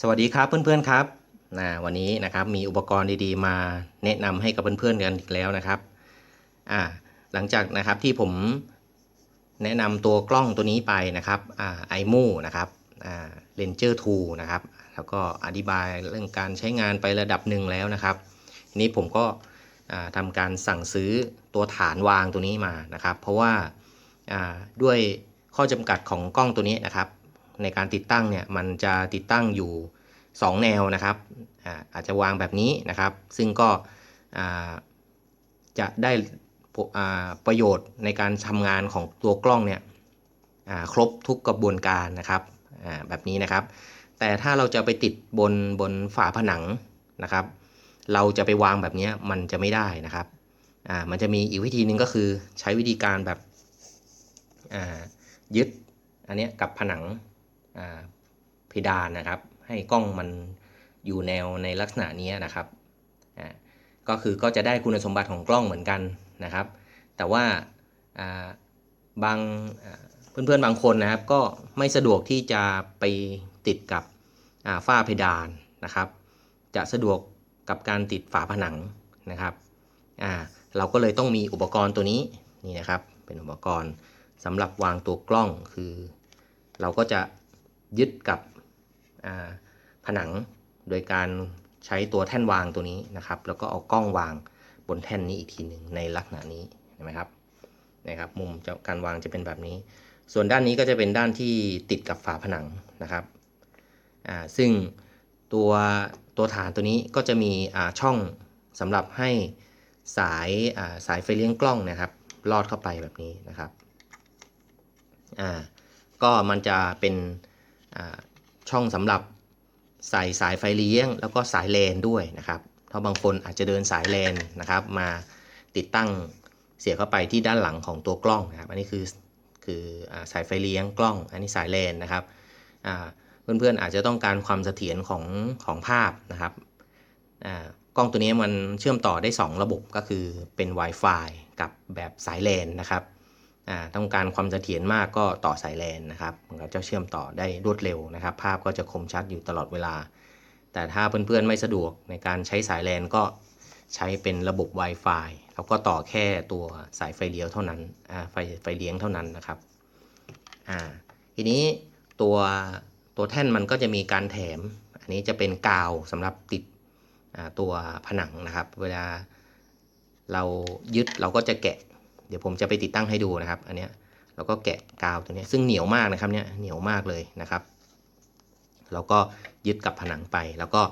สวัสดีครับเพื่อนๆครับนะวันนี้นะครับมีอุปกรณ์ดีๆ มาแนะนำให้กับเพื่อนๆกันอีกแล้วนะครับอ่าหลังจากนะครับที่ผมแนะนำตัวกล้องตัวนี้ไปนะครับอ่าไอมูนะครับอ่าเลนเจอร์ทูนะครับแล้วก็อธิบายเรื่องการใช้งานไประดับหนึ่งแล้วนะครับทีนี้ผมก็อ่าทำการสั่งซื้อตัวฐานวางตัวนี้มานะครับ เพราะว่าอ่าด้วยข้อจำกัดของกล้องตัวนี้นะครับ ในการติดตั้งเนี่ยมันจะติดตั้งอยู่ 2 แนวนะครับอาอาจจะวางแบบนี้นะครับ ซึ่งก็อ่าจะได้อ่าประโยชน์ในการทำงานของตัวกล้องเนี่ยอ่าครบทุกกระบวนการนะครับอ่าแบบนี้นะครับ แต่ถ้าเราจะไปติดบนบนฝาผนังนะครับ เราจะไปวางแบบนี้มันจะไม่ได้นะครับอ่ามันจะมีอีกวิธีหนึ่งก็คือใช้วิธีการแบบอ่ายึดอันเนี้ยกับผนัง เพดานนะครับ ให้กล้องมันอยู่แนวในลักษณะนี้นะครับก็คือก็จะได้คุณสมบัติของกล้องเหมือนกันนะครับ แต่ว่าอ่าบางอ่าเพื่อนๆบางคนนะครับ ก็ไม่สะดวกที่จะไปติดกับฝ้าเพดานนะครับ จะสะดวกกับการติดฝาผนังนะครับเราก็เลยต้องมีอุปกรณ์ตัวนี้นี่นะครับ เป็นอุปกรณ์สำหรับวางตัวกล้องคือ เราก็จะ ยึดกับผนังโดยการใช้ตัวแท่นวางตัวนี้นะครับ แล้วก็เอากล้องวางบนแท่นนี้อีกทีหนึ่งในลักษณะนี้เห็นไหมครับนะครับ มุมการวางจะเป็นแบบนี้ ส่วนด้านนี้ก็จะเป็นด้านที่ติดกับฝาผนังนะครับอ่าซึ่งตัวตัวฐานตัวนี้ก็จะมีอ่าช่องสำหรับให้สายอ่าสายไฟเลี้ยงกล้องนะครับ ลอดเข้าไปแบบนี้นะครับอ่าก็มันจะเป็น ช่องสำหรับใส่สายไฟเลี้ยง แล้วก็สายแลนด้วยนะครับถ้าบางคนอาจจะเดินสายแลนนะครับมาติดตั้งเสียบเข้าไปที่ด้านหลังของตัวกล้องนะครับ อันนี้คือคืออสายไฟเลี้ยงกล้อง อันนี้สายแลนนะครับอ่าเพื่อนๆอาจจะต้องการความเสถียรของของภาพนะครับกล้องตัวนี้มันเชื่อมต่อได้ 2 ระบบก็คือเป็น Wi-Fi กับแบบสายแลนนะครับ ต้องการความเสถียรมากก็ต่อสายแลนนะครับมันก็จะเชื่อมต่อได้รวดเร็วนะครับ ภาพก็จะคมชัดอยู่ตลอดเวลา แต่ถ้าเพื่อนๆไม่สะดวกในการใช้สายแลนก็ใช้เป็นระบบ Wi-Fi แล้วก็ต่อแค่ตัวสายไฟเลี้ยวเท่านั้นไฟไฟเลี้ยงเท่านั้นนะครับทีนี้ตัวตัวแท่นมันก็จะมีการแถม อันนี้จะเป็นกาวสำหรับติดตัวผนังนะครับ เวลาเรายึดเราก็จะแกะ ดี๋ยวผมจะไปติดตั้งให้ดูนะครับ อันเนี้ยเราก็แกะกาวตัวนี้ซึ่งเหนียวมากนะครับเนี่ยเหนียวมากเลยนะครับเราก็ยึดกับผนังไป แล้วก็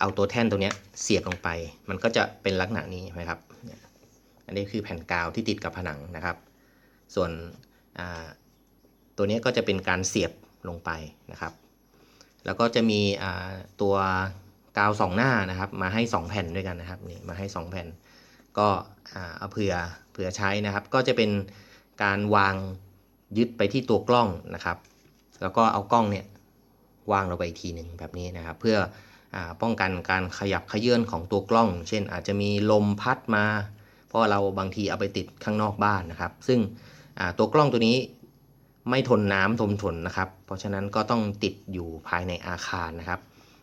เอาตัวแท่นตัวนี้เสียบลงไป มันก็จะเป็นลักษณะนี้ไหมครับนี่อันนี้คือแผ่นกาวที่ติดกับผนังนะครับ ส่วนตัวนี้ก็จะเป็นการเสียบลงไปนะครับ แล้วก็จะมีตัวกาวสองหน้านะครับ มาให้ 2 แผ่นด้วยกันนะครับนี่มาให้ 2 แผ่น ก็ เอาเผื่อเผื่อใช้นะครับ ก็จะเป็นการวางยึดไปที่ตัวกล้องนะครับ แล้วก็เอากล้องเนี่ยวางลงไปอีกทีหนึ่งแบบนี้นะครับ เพื่ออป้องกันการขยับขยื่นของตัวกล้อง เช่นอาจจะมีลมพัดมา เพราะเราบางทีเอาไปติดข้างนอกบ้านนะครับ ซึ่งตัวกล้องตัวนี้ไม่ทนน้ำทนฝนนะครับ เพราะฉะนั้นก็ต้องติดอยู่ภายในอาคารนะครับ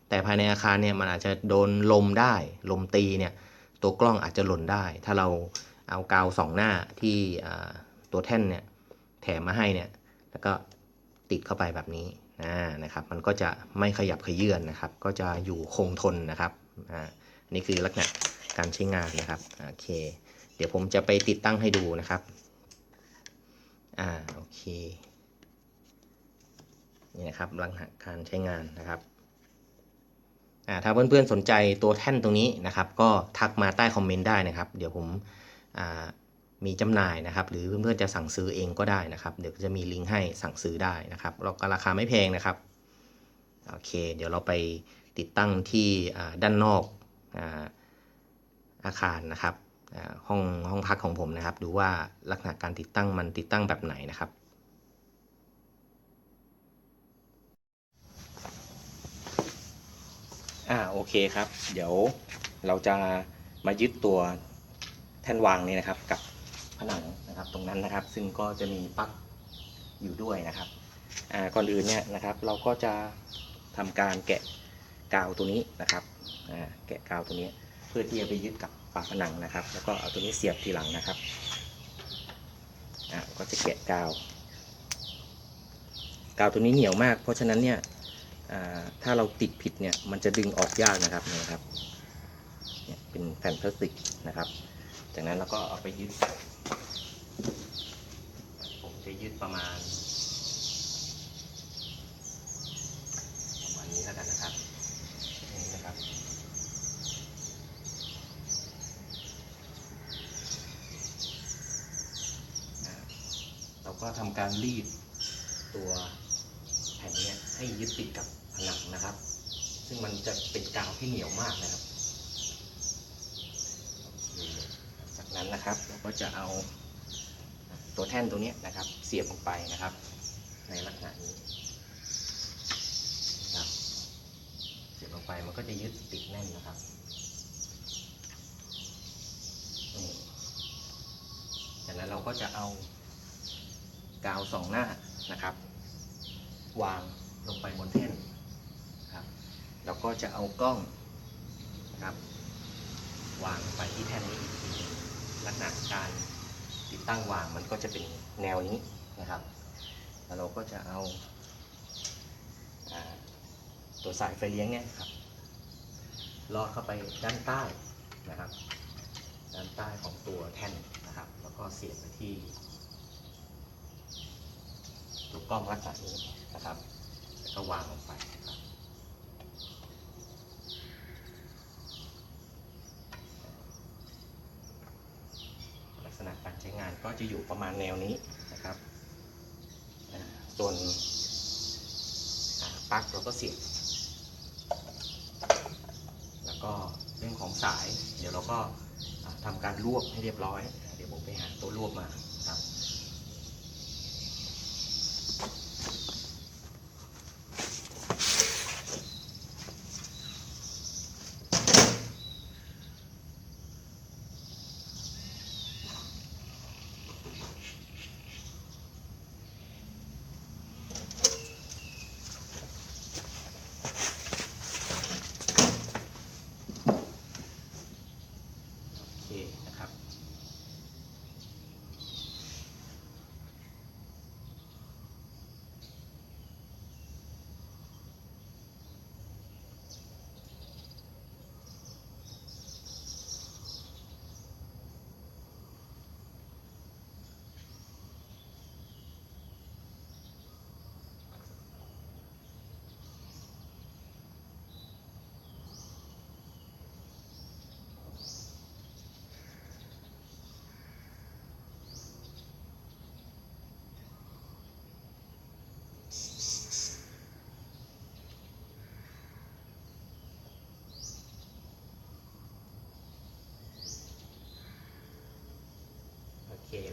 แต่ภายในอาคารเนี่ยมันอาจจะโดนลมได้ลมตีเนี่ย ตัวกล้องอาจจะหล่นได้ ถ้าเราเอากาวสองหน้าที่ตัวแท่นเนี่ยแถมมาให้เนี่ยแล้วก็ติดเข้าไปแบบนี้นะนะครับมันก็จะไม่ขยับขยื่นนะครับ ก็จะอยู่คงทนนะครับอ่าอันนี้คือลักษณะการใช้งานนะครับโอเค เดี๋ยวผมจะไปติดตั้งให้ดูนะครับอ่าโอเคนี่นะครับลักษณะการใช้งานนะครับ ถ้าเพื่อนๆสนใจตัวแท่นตรงนี้นะครับ ก็ทักมาใต้คอมเมนต์ได้นะครับ เดี๋ยวผมอ่ามีจำหน่ายนะครับ หรือเพื่อนๆจะสั่งซื้อเองก็ได้นะครับ เดี๋ยวจะมีลิงก์ให้สั่งซื้อได้นะครับแล้วก็ราคาไม่แพงนะครับโอเค เดี๋ยวเราไปติดตั้งที่อ่าด้านนอกอาอาคารนะครับอ่าห้องห้องพักของผมนะครับ ดูว่าลักษณะการติดตั้งมันติดตั้งแบบไหนนะครับ อ่าโอเคครับ เดี๋ยวเราจะมายึดตัวแท่นวางนี้นะครับ กับผนังนะครับตรงนั้นนะครับ ซึ่งก็จะมีปลั๊กอยู่ด้วยนะครับอ่าก่อนอื่นเนี่ยนะครับ เราก็จะทำการแกะกาวตัวนี้นะครับอ่าแกะกาวตัวนี้เพื่อที่จะไปยึดกับฝาผนังนะครับ แล้วก็เอาตัวนี้เสียบทีหลังนะครับอ่าก็จะแกะกาวกาวตัวนี้เหนียวมาก เพราะฉะนั้นเนี่ย ถ้าเราติดผิดเนี่ยมันจะดึงออกยากนะครับนี่ยครับเนี่ยเป็นแผ่นพลาสติกนะครับ จากนั้นเราก็เอาไปยึด ผมจะยึดประมาณประมาณนี้แล้วกันนะครับนี่นะครับเราก็ทำการรีดตัว ผ่นนี้ให้ยึดติดกับผนังนะครับ ซึ่งมันจะเป็นกาวที่เหนียวมากนะครับ จากนั้นนะครับเราก็จะเอาตัวแท่นตัวนี้นะครับ เสียบลงไปนะครับ ในลักษณะนี้นะครับเสียบลงไปมันก็จะยึดติดแน่นนะครับจากนั้นเราก็จะเอากาวสองหน้านะครับ วางลงไปบนแท่นครับแล้วก็จะเอากล้องนะครับวางไปที่แท่นนี้อีกทีลักษณะการติดตั้งวางมันก็จะเป็นแนวนี้นะครับ แล้วเราก็จะเอาอาตัวสายไฟเลี้ยงเนี่ยครับลอดเข้าไปด้านใต้นะครับ ด้านใต้ของตัวแท่นนะครับ แล้วก็เสียบไปที่ตัวกล้องลักษณะนี้ นะครับแล้วก็วางลงไปครับลักษณะการใช้งานก็จะอยู่ประมาณแนวนี้นะครับส่วนปลั๊กเราก็เสียบแล้วก็เรื่องของสาย เดี๋ยวเราก็ทำการรวบให้เรียบร้อย เดี๋ยวผมไปหาตัวรวบมาครับ โอเคนะครับ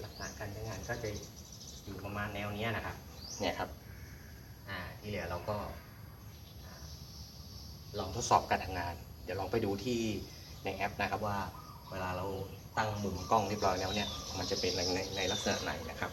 โอเคลักษณะการใช้งานก็จะอยู่ประมาณแนวเนี้ยนะครับ เนี่ยครับ อ่าที่เหลือเราก็อ่าลองทดสอบการทำงาน เดี๋ยวลองไปดูที่ในแอปนะครับว่าเวลาเราตั้งมุมกล้องเรียบร้อยแล้วเนี่ย มันจะเป็นในในในลักษณะไหนนะครับ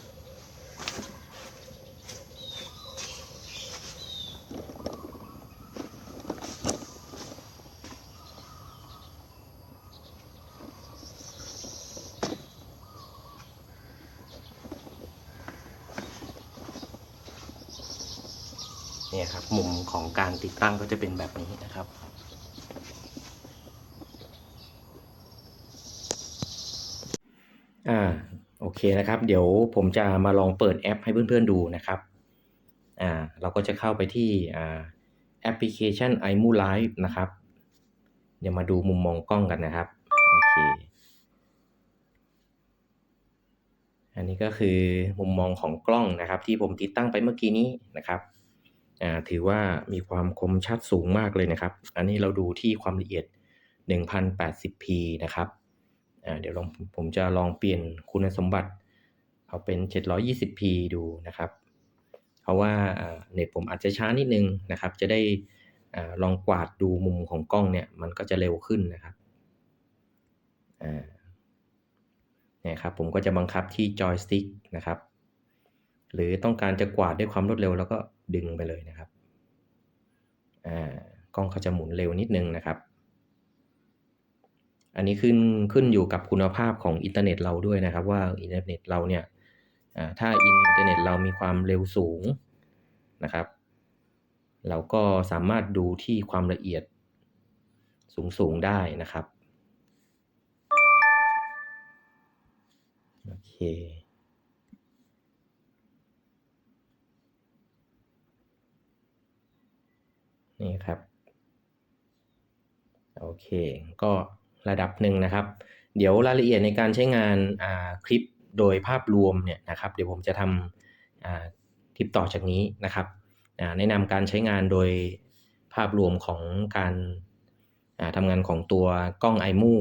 เนี่ยครับมุมของการติดตั้งก็จะเป็นแบบนี้นะครับ อ่าโอเคนะครับ เดี๋ยวผมจะมาลองเปิดแอปให้เพื่อนๆดูนะครับอ่าเราก็จะเข้าไปที่อ่าแอปพลิเคชัน iMu Live นะครับ เดี๋ยวมาดูมุมมองกล้องกันนะครับโอเคอันนี้ก็คือมุมมองของกล้องนะครับ ที่ผมติดตั้งไปเมื่อกี้นี้นะครับ ถือว่ามีความคมชัดสูงมากเลยนะครับ อันนี้เราดูที่ความละเอียด 1080p นะครับเดี๋ยวลองผมจะลองเปลี่ยนคุณสมบัติเอาเป็น 720p ดูนะครับ เพราะว่าเน็ตผมอาจจะช้านิดนึงนะครับ จะได้ลองกวาดดูมุมของกล้องเนี่ยมันก็จะเร็วขึ้นนะครับเนี่ยครับผมก็จะบังคับที่จอยสติ๊กนะครับ หรือต้องการจะกวาดด้วยความรวดเร็ว แล้วก็ ดึงไปเลยนะครับกล้องเขาจะหมุนเร็วนิดนึงนะครับ อันนี้ขึ้นขึ้นอยู่กับคุณภาพของอินเทอร์เน็ตเราด้วยนะครับ ว่าอินเทอร์เน็ตเราเนี่ยอ่าถ้าอินเทอร์เน็ตเรามีความเร็วสูงนะครับ เราก็สามารถดูที่ความละเอียดสูงๆได้นะครับโอเค นี่ครับโอเคก็ระดับหนึ่งนะครับ เดี๋ยวรายละเอียดในการใช้งานาคลิปโดยภาพรวมเนี่ยนะครับ เดี๋ยวผมจะทำคลิปต่อจากนี้นะครับแนะนำการใช้งานโดยภาพรวมของการาทำงานของตัวกล้อง iMu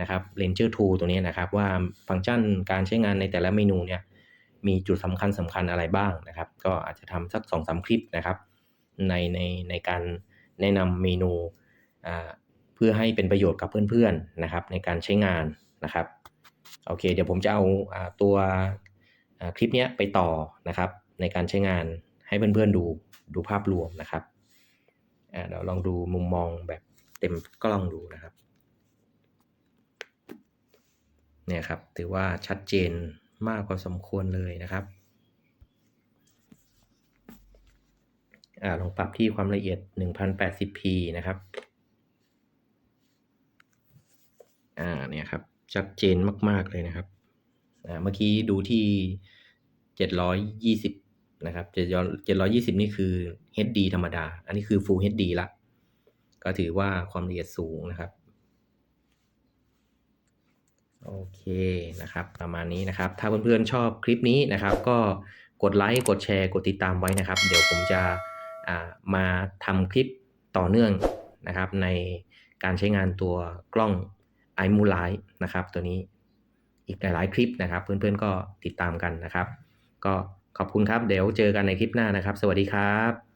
นะครับ Ranger 2 ตัวนี้นะครับ ว่าฟังก์ชันการใช้งานในแต่ละเมนูเนี่ยมีจุดสำคัญสำคัญอะไรบ้างนะครับ ก็อาจจะทำสัก 2-3 คลิปนะครับ ในในในการแนะนำเมนูเพื่อให้เป็นประโยชน์กับเพื่อนๆนะครับ ในการใช้งานนะครับโอเค เดี๋ยวผมจะเอาตัวคลิปเนี้ยไปต่อนะครับ ในการใช้งานให้เพื่อนๆดูดูภาพรวมนะครับอ่าเดี๋ยวลองดูมุมมองแบบเต็มกล้องดูนะครับเนี่ยครับถือว่าชัดเจนมากกว่าสมควรเลยนะครับ อ่าลองปรับที่ความละเอียด 1080p นะครับ อ่า เนี่ยครับ ชัดเจนมาก ๆ เลยนะครับ อ่า เมื่อกี้ดูที่ 720 นะครับ 720 นี่คือ HD ธรรมดา อันนี้คือ Full HD ละ ก็ถือว่าความละเอียดสูงนะครับ โอเคนะครับ ประมาณนี้นะครับ ถ้าเพื่อนๆชอบคลิปนี้นะครับ ก็กดไลค์ กดแชร์ กดติดตามไว้นะครับ เดี๋ยวผมจะ มาทำคลิปต่อเนื่องนะครับ ในการใช้งานตัวกล้อง iMu Lite นะครับ ตัวนี้อีกหลายๆคลิปนะครับ เพื่อนๆก็ติดตามกันนะครับ ก็ขอบคุณครับ เดี๋ยวเจอกันในคลิปหน้านะครับ สวัสดีครับ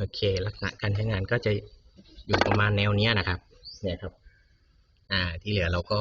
โอเค ลักษณะการใช้งานก็จะอยู่ประมาณแนวนี้นะครับ เนี่ยครับ อ่า ที่เหลือเราก็